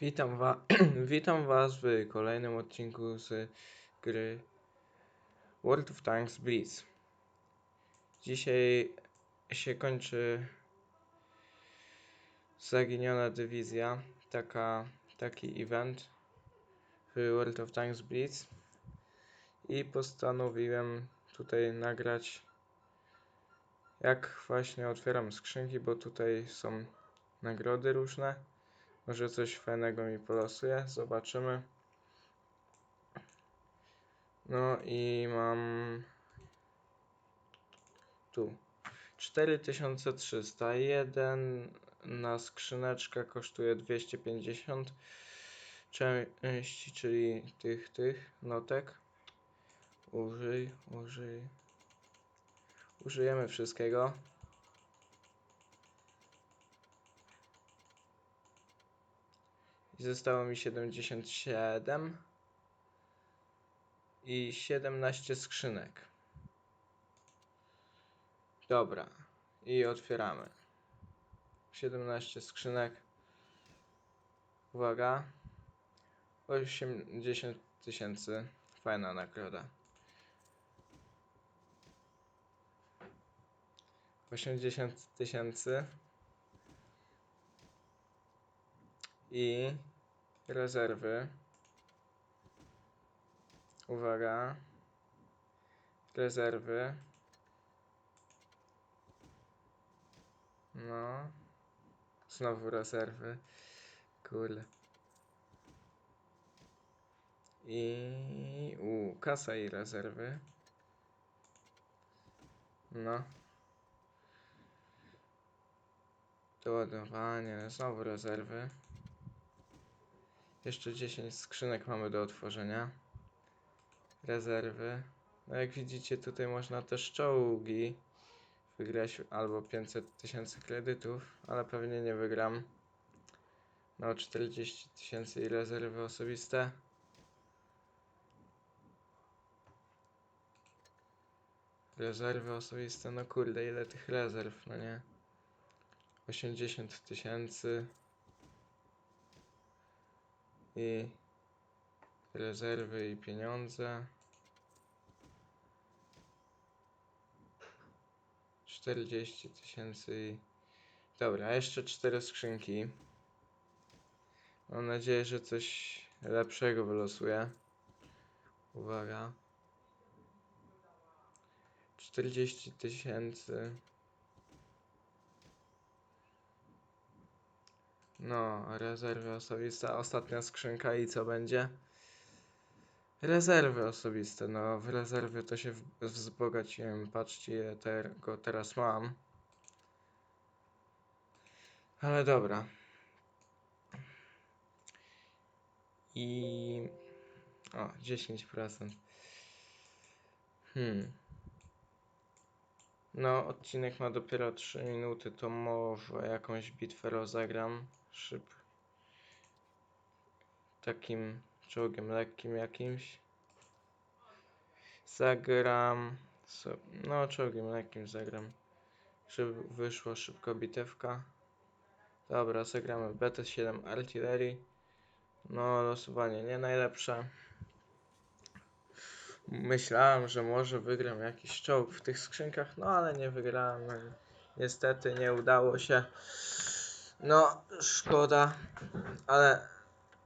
Witam, wa Witam Was w kolejnym odcinku z gry World of Tanks Blitz. Dzisiaj się kończy Zaginiona Dywizja, taka, taki event w World of Tanks Blitz i postanowiłem tutaj nagrać jak właśnie otwieram skrzynki, bo tutaj są nagrody różne. Może coś fajnego mi polosuje, zobaczymy. No i mam tu 4300. Jeden na skrzyneczka kosztuje 250 części, czyli tych, tych notek. Użyj, użyj. Użyjemy wszystkiego. I zostało mi 77 i 17 skrzynek. Dobra. I otwieramy. 17 skrzynek. Uwaga. 80 tysięcy. Fajna nagroda. 80 tysięcy. I rezerwy. Uwaga. Rezerwy. No. Znowu rezerwy. Kurde. I u kasa i rezerwy. No. Doładowanie, znowu rezerwy. Jeszcze 10 skrzynek mamy do otworzenia. Rezerwy. No jak widzicie tutaj można też czołgi wygrać albo 500 tysięcy kredytów, ale pewnie nie wygram. No 40 tysięcy i rezerwy osobiste. Rezerwy osobiste, no kurde, ile tych rezerw, no nie? 80 tysięcy i rezerwy i pieniądze. 40 tysięcy. Dobra, jeszcze cztery skrzynki. Mam nadzieję, że coś lepszego wylosuje. Uwaga. 40 tysięcy. No, rezerwy osobiste. Ostatnia skrzynka i co będzie? Rezerwy osobiste. No, w rezerwy to się wzbogaciłem. Patrzcie, tego teraz mam. Ale dobra. I... O, 10%. Hmm. No, odcinek ma dopiero 3 minuty, to może jakąś bitwę rozegram. Szyb. Takim czołgiem lekkim jakimś. Zagram. No, czołgiem lekkim zagram. Żeby wyszła szybko bitewka. Dobra, zagramy BT-7 Artillery. No, losowanie nie najlepsze. Myślałem, że może wygram jakiś czołg w tych skrzynkach, no ale nie wygrałem. Niestety nie udało się. No, szkoda, ale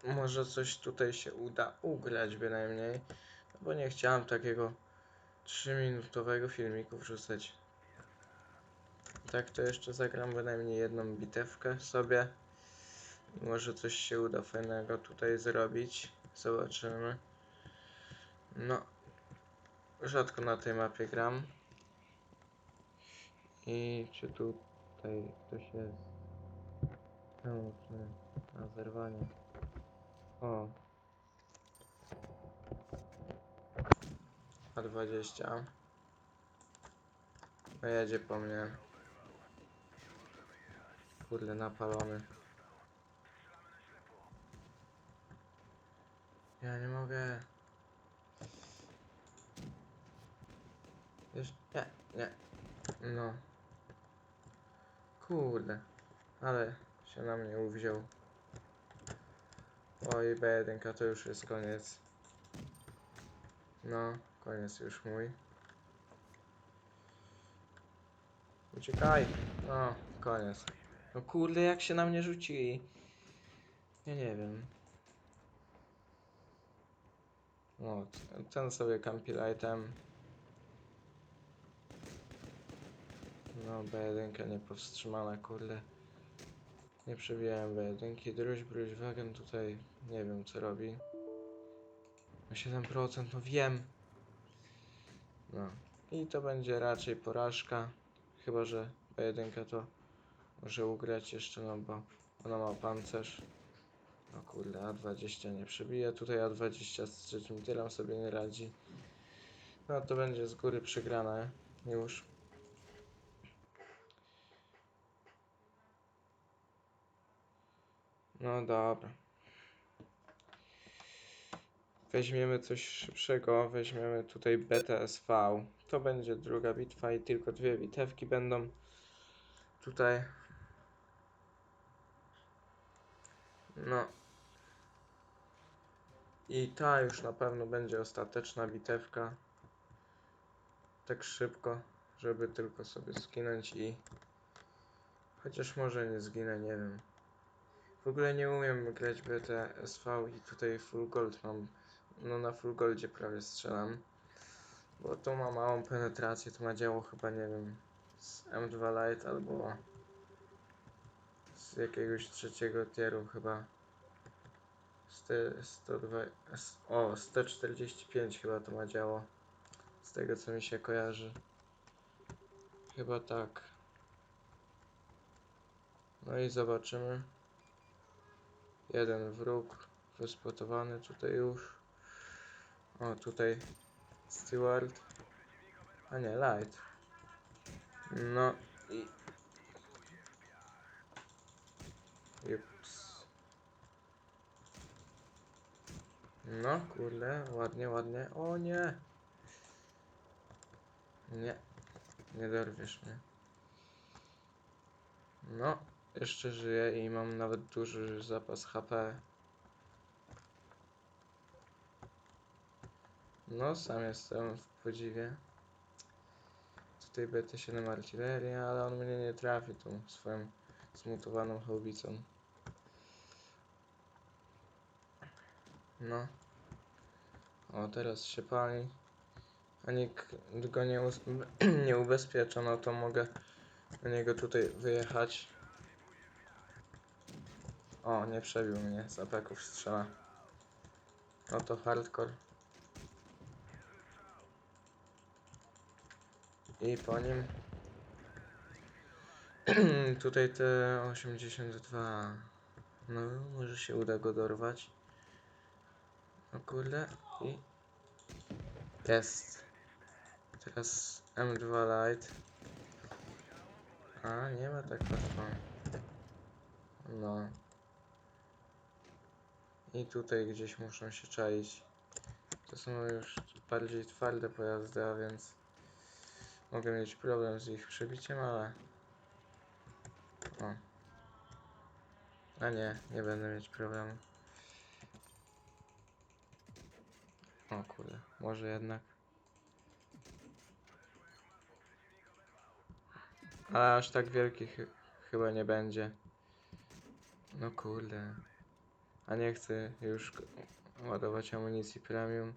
może coś tutaj się uda ugrać bynajmniej, no bo nie chciałem takiego 3-minutowego filmiku wrzucać. Tak to jeszcze zagram bynajmniej jedną bitewkę sobie. Może coś się uda fajnego tutaj zrobić. Zobaczymy. No, rzadko na tej mapie gram. I czy tutaj ktoś jest? Czy na zerwanie? O. A20. No jedzie po mnie. Kurde, napalony. Ja nie mogę. Jeszcze, nie, nie. No. Kurde. Ale się na mnie uwziął. Oj, B1 to już jest koniec. No, koniec już mój. Uciekaj! No, koniec. No kurde, jak się na mnie rzucili. Ja nie wiem. O, t- ten sobie campi lightem. No, B1 niepowstrzymana, kurde. Nie przebijałem B1. Druś, bruś, wagen tutaj nie wiem co robi. Na 7%, no wiem. No. I to będzie raczej porażka. Chyba, że B1 to może ugrać jeszcze, no bo ona ma pancerz. No kurde, A20 nie przebije. Tutaj A20 z trzecim tyrem sobie nie radzi. No to będzie z góry przegrane już. No dobra. Weźmiemy coś szybszego, weźmiemy tutaj BTSV. To będzie druga bitwa i tylko dwie bitewki będą tutaj. No. I ta już na pewno będzie ostateczna bitewka. Tak szybko, żeby tylko sobie zginąć i... Chociaż może nie zginę, nie wiem. W ogóle nie umiem grać BTSV i tutaj full gold mam. No na full goldzie prawie strzelam. Bo to ma małą penetrację, to ma działo chyba nie wiem z M2 Lite albo z jakiegoś trzeciego tieru chyba. St- 102, s- o 145 chyba to ma działo. Z tego co mi się kojarzy. Chyba tak. No i zobaczymy. Jeden wróg wyspotowany tutaj już. O, tutaj Steward. A nie, Light. No i... Ups. No, kurde, ładnie, ładnie. O nie! Nie, nie dorwiesz mnie. No, jeszcze żyję i mam nawet duży zapas HP. No, sam jestem w podziwie. Tutaj BT7 artyleria, ale on mnie nie trafi tą swoją zmutowaną hałbicą. No. O, teraz się pali. A nikt go nie, nie ubezpiecza, no to mogę na niego tutaj wyjechać. O, nie przebił mnie, z apeków strzela. No to hardcore. I po nim. tutaj te 82. No, może się uda go dorwać. O kurde. I. Jest. Teraz M2 Lite. A, nie ma tak łatwo. No. I tutaj gdzieś muszą się czaić. To są już bardziej twarde pojazdy, a więc mogę mieć problem z ich przebiciem, ale... O. A nie, nie będę mieć problemu. O kurde, może jednak. Ale aż tak wielki chy chyba nie będzie. No kurde. A nie chcę już ładować amunicji premium.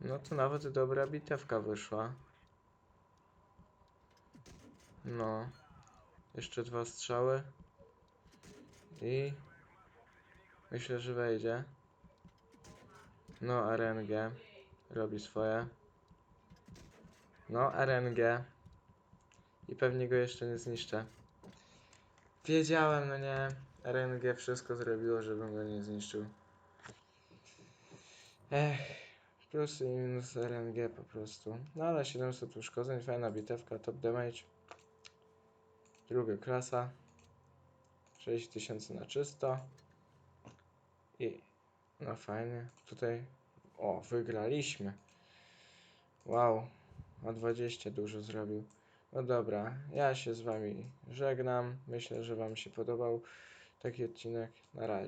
No to nawet dobra bitewka wyszła. No. Jeszcze dwa strzały. I myślę, że wejdzie. No, RNG robi swoje. No, RNG. I pewnie go jeszcze nie zniszczę. Wiedziałem, no nie. RNG wszystko zrobiło, żebym go nie zniszczył. Ech, plus i minus RNG po prostu. No ale 700 uszkodzeń, fajna bitewka, top damage. Druga klasa. 6000 na czysto. I no fajnie. Tutaj o, wygraliśmy. Wow, a 20 dużo zrobił. No dobra, ja się z wami żegnam. Myślę, że wam się podobał taki odcinek. Na razie.